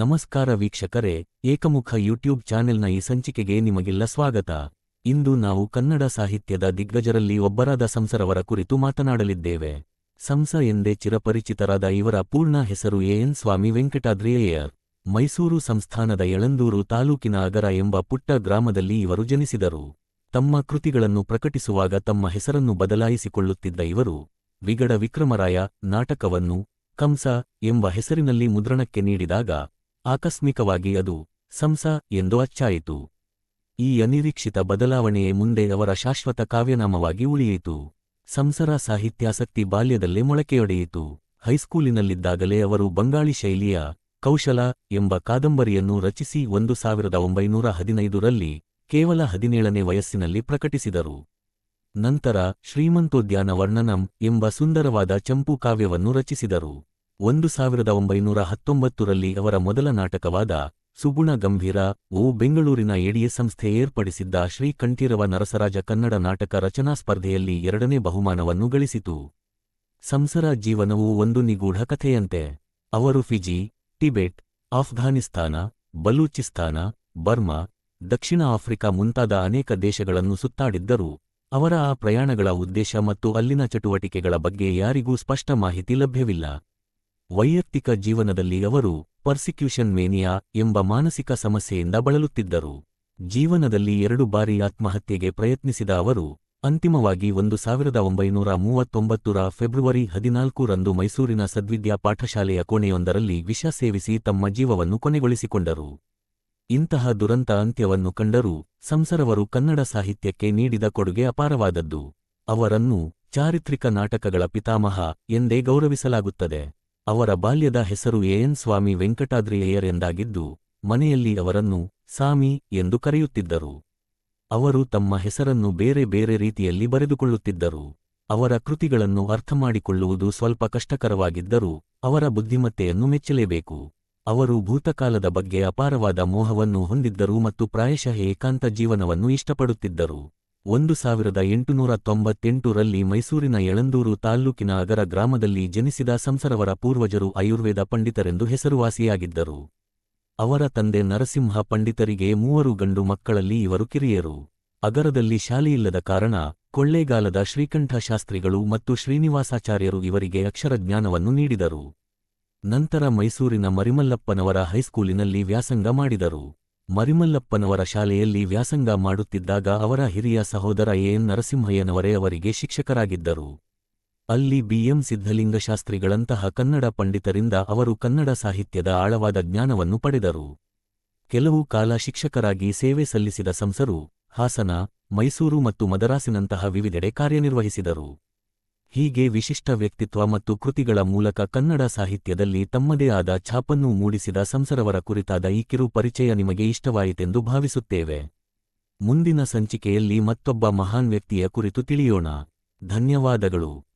ನಮಸ್ಕಾರ ವೀಕ್ಷಕರೇ, ಏಕಮುಖ ಯೂಟ್ಯೂಬ್ ಚಾನೆಲ್ನ ಈ ಸಂಚಿಕೆಗೆ ನಿಮಗೆಲ್ಲ ಸ್ವಾಗತ. ಇಂದು ನಾವು ಕನ್ನಡ ಸಾಹಿತ್ಯದ ದಿಗ್ಗಜರಲ್ಲಿ ಒಬ್ಬರಾದ ಸಂಸರವರ ಕುರಿತು ಮಾತನಾಡಲಿದ್ದೇವೆ. ಸಂಸ ಎಂದೇ ಚಿರಪರಿಚಿತರಾದ ಇವರ ಪೂರ್ಣ ಹೆಸರು ಎಎನ್ ಸ್ವಾಮಿ ವೆಂಕಟಾದ್ರಿಯಯ್ಯರ್ ಮೈಸೂರು ಸಂಸ್ಥಾನದ ಯಳಂದೂರು ತಾಲೂಕಿನ ಅಗರ ಎಂಬ ಪುಟ್ಟ ಗ್ರಾಮದಲ್ಲಿ ಇವರು ಜನಿಸಿದರು. ತಮ್ಮ ಕೃತಿಗಳನ್ನು ಪ್ರಕಟಿಸುವಾಗ ತಮ್ಮ ಹೆಸರನ್ನು ಬದಲಾಯಿಸಿಕೊಳ್ಳುತ್ತಿದ್ದ ಇವರು, ವಿಗಡ ವಿಕ್ರಮರಾಯ, ನಾಟಕವನ್ನು, ಕಂಸ, ಎಂಬ ಹೆಸರಿನಲ್ಲಿ ಮುದ್ರಣಕ್ಕೆ ನೀಡಿದಾಗ ಆಕಸ್ಮಿಕವಾಗಿ ಅದು ಸಂಸ ಎಂದು ಅಚ್ಚಾಯಿತು. ಈ ಅನಿರೀಕ್ಷಿತ ಬದಲಾವಣೆಯೇ ಮುಂದೆ ಅವರ ಶಾಶ್ವತ ಕಾವ್ಯನಾಮವಾಗಿ ಉಳಿಯಿತು. ಸಂಸರ ಸಾಹಿತ್ಯಾಸಕ್ತಿ ಬಾಲ್ಯದಲ್ಲೇ ಮೊಳಕೆಯೊಡೆಯಿತು. ಹೈಸ್ಕೂಲಿನಲ್ಲಿದ್ದಾಗಲೇ ಅವರು ಬಂಗಾಳಿ ಶೈಲಿಯ ಕೌಶಲ ಎಂಬ ಕಾದಂಬರಿಯನ್ನು ರಚಿಸಿ ಒಂದು ಸಾವಿರದ ಒಂಬೈನೂರ ಹದಿನೈದರಲ್ಲಿ ಕೇವಲ ಹದಿನೇಳನೇ ವಯಸ್ಸಿನಲ್ಲಿ ಪ್ರಕಟಿಸಿದರು. ನಂತರ ಶ್ರೀಮಂತೋದ್ಯಾನ ವರ್ಣನಂ ಎಂಬ ಸುಂದರವಾದ ಚಂಪು ಕಾವ್ಯವನ್ನು ರಚಿಸಿದರು. ಒಂದು ಸಾವಿರದ ಒಂಬೈನೂರ ಹತ್ತೊಂಬತ್ತರಲ್ಲಿ ಅವರ ಮೊದಲ ನಾಟಕವಾದ ಸುಗುಣ ಗಂಭೀರ ಓ ಬೆಂಗಳೂರಿನ ಎಡಿಎ ಸಂಸ್ಥೆ ಏರ್ಪಡಿಸಿದ್ದ ಶ್ರೀ ಕಂಠೀರವ ನರಸರಾಜ ಕನ್ನಡ ನಾಟಕ ರಚನಾ ಸ್ಪರ್ಧೆಯಲ್ಲಿ ಎರಡನೇ ಬಹುಮಾನವನ್ನು ಗಳಿಸಿತು. ಸಂಸರ ಜೀವನವು ಒಂದು ನಿಗೂಢ ಕಥೆಯಂತೆ. ಅವರು Fiji, Tibet, Afghanistan, Baluchistan, Burma, ದಕ್ಷಿಣ ಆಫ್ರಿಕಾ ಮುಂತಾದ ಅನೇಕ ದೇಶಗಳನ್ನು ಸುತ್ತಾಡಿದ್ದರು. ಅವರ ಆ ಪ್ರಯಾಣಗಳ ಉದ್ದೇಶ ಮತ್ತು ಅಲ್ಲಿನ ಚಟುವಟಿಕೆಗಳ ಬಗ್ಗೆ ಯಾರಿಗೂ ಸ್ಪಷ್ಟ ಮಾಹಿತಿ ಲಭ್ಯವಿಲ್ಲ. ವೈಯಕ್ತಿಕ ಜೀವನದಲ್ಲಿ ಅವರು ಪರ್ಸಿಕ್ಯೂಷನ್ ಮೇನಿಯಾ ಎಂಬ ಮಾನಸಿಕ ಸಮಸ್ಯೆಯಿಂದ ಬಳಲುತ್ತಿದ್ದರು. ಜೀವನದಲ್ಲಿ ಎರಡು ಬಾರಿ ಆತ್ಮಹತ್ಯೆಗೆ ಪ್ರಯತ್ನಿಸಿದ ಅವರು, ಅಂತಿಮವಾಗಿ ಒಂದು ಸಾವಿರದ ಒಂಬೈನೂರ ಮೂವತ್ತೊಂಬತ್ತರ ಫೆಬ್ರವರಿ ಹದಿನಾಲ್ಕು ರಂದು ಮೈಸೂರಿನ ಸದ್ವಿದ್ಯಾ ಪಾಠಶಾಲೆಯ ಕೋಣೆಯೊಂದರಲ್ಲಿ ವಿಷ ಸೇವಿಸಿ ತಮ್ಮ ಜೀವವನ್ನು ಕೊನೆಗೊಳಿಸಿಕೊಂಡರು. ಇಂತಹ ದುರಂತ ಅಂತ್ಯವನ್ನು ಕಂಡರೂ ಸಂಸರವರು ಕನ್ನಡ ಸಾಹಿತ್ಯಕ್ಕೆ ನೀಡಿದ ಕೊಡುಗೆ ಅಪಾರವಾದದ್ದು. ಅವರನ್ನು ಚಾರಿತ್ರಿಕ ನಾಟಕಗಳ ಪಿತಾಮಹ ಎಂದೇ ಗೌರವಿಸಲಾಗುತ್ತದೆ. ಅವರ ಬಾಲ್ಯದ ಹೆಸರು ಎಎನ್ ಸ್ವಾಮಿ ವೆಂಕಟಾದ್ರಿಯಯ್ಯರ್ ಎಂದಾಗಿದ್ದು, ಮನೆಯಲ್ಲಿ ಅವರನ್ನು ಸಾಮಿ ಎಂದು ಕರೆಯುತ್ತಿದ್ದರು. ಅವರು ತಮ್ಮ ಹೆಸರನ್ನು ಬೇರೆ ಬೇರೆ ರೀತಿಯಲ್ಲಿ ಬರೆದುಕೊಳ್ಳುತ್ತಿದ್ದರು. ಅವರ ಕೃತಿಗಳನ್ನು ಅರ್ಥಮಾಡಿಕೊಳ್ಳುವುದು ಸ್ವಲ್ಪ ಕಷ್ಟಕರವಾಗಿದ್ದರೂ, ಅವರ ಬುದ್ಧಿಮತ್ತೆಯನ್ನು ಮೆಚ್ಚಲೇಬೇಕು. ಅವರು ಭೂತಕಾಲದ ಬಗ್ಗೆ ಅಪಾರವಾದ ಮೋಹವನ್ನು ಹೊಂದಿದ್ದರು ಮತ್ತು ಪ್ರಾಯಶಃ ಏಕಾಂತ ಜೀವನವನ್ನು ಇಷ್ಟಪಡುತ್ತಿದ್ದರು. ಒಂದು ಸಾವಿರದ ಎಂಟುನೂರ ತೊಂಬತ್ತೆಂಟರಲ್ಲಿ ಮೈಸೂರಿನ ಯಳಂದೂರು ತಾಲ್ಲೂಕಿನ ಅಗರ ಗ್ರಾಮದಲ್ಲಿ ಜನಿಸಿದ ಸಂಸರವರ ಪೂರ್ವಜರು ಆಯುರ್ವೇದ ಪಂಡಿತರೆಂದು ಹೆಸರುವಾಸಿಯಾಗಿದ್ದರು. ಅವರ ತಂದೆ ನರಸಿಂಹ ಪಂಡಿತರಿಗೆ ಮೂವರು ಗಂಡು ಮಕ್ಕಳಲ್ಲಿ ಇವರು ಕಿರಿಯರು. ಅಗರದಲ್ಲಿ ಶಾಲೆಯಿಲ್ಲದ ಕಾರಣ ಕೊಳ್ಳೇಗಾಲದ ಶ್ರೀಕಂಠ ಶಾಸ್ತ್ರಿಗಳು ಮತ್ತು ಶ್ರೀನಿವಾಸಾಚಾರ್ಯರು ಇವರಿಗೆ ಅಕ್ಷರಜ್ಞಾನವನ್ನು ನೀಡಿದರು. ನಂತರ ಮೈಸೂರಿನ ಮರಿಮಲ್ಲಪ್ಪನವರ ಹೈಸ್ಕೂಲಿನಲ್ಲಿ ವ್ಯಾಸಂಗ ಮಾಡಿದರು. ಮರಿಮಲ್ಲಪ್ಪನವರ ಶಾಲೆಯಲ್ಲಿ ವ್ಯಾಸಂಗ ಮಾಡುತ್ತಿದ್ದಾಗ ಅವರ ಹಿರಿಯ ಸಹೋದರ ಎಎನ್ ನರಸಿಂಹಯ್ಯನವರೇ ಅವರಿಗೆ ಶಿಕ್ಷಕರಾಗಿದ್ದರು. ಅಲ್ಲಿ ಬಿಎಂ ಸಿದ್ಧಲಿಂಗಶಾಸ್ತ್ರಿಗಳಂತಹ ಕನ್ನಡ ಪಂಡಿತರಿಂದ ಅವರು ಕನ್ನಡ ಸಾಹಿತ್ಯದ ಆಳವಾದ ಜ್ಞಾನವನ್ನು ಪಡೆದರು. ಕೆಲವು ಕಾಲ ಶಿಕ್ಷಕರಾಗಿ ಸೇವೆ ಸಲ್ಲಿಸಿದ ಸಂಸರು ಹಾಸನ, ಮೈಸೂರು ಮತ್ತು ಮದರಾಸಿನಂತಹ ವಿವಿಧೆಡೆ ಕಾರ್ಯನಿರ್ವಹಿಸಿದರು. ಹೀಗೆ ವಿಶಿಷ್ಟ ವ್ಯಕ್ತಿತ್ವ ಮತ್ತು ಕೃತಿಗಳ ಮೂಲಕ ಕನ್ನಡ ಸಾಹಿತ್ಯದಲ್ಲಿ ತಮ್ಮದೇ ಆದ ಛಾಪನ್ನು ಮೂಡಿಸಿದ ಸಂಸರವರ ಕುರಿತಾದ ಈ ಕಿರು ಪರಿಚಯ ನಿಮಗೆ ಇಷ್ಟವಾಯಿತೆಂದು ಭಾವಿಸುತ್ತೇವೆ. ಮುಂದಿನ ಸಂಚಿಕೆಯಲ್ಲಿ ಮತ್ತೊಬ್ಬ ಮಹಾನ್ ವ್ಯಕ್ತಿಯ ಕುರಿತು ತಿಳಿಯೋಣ. ಧನ್ಯವಾದಗಳು.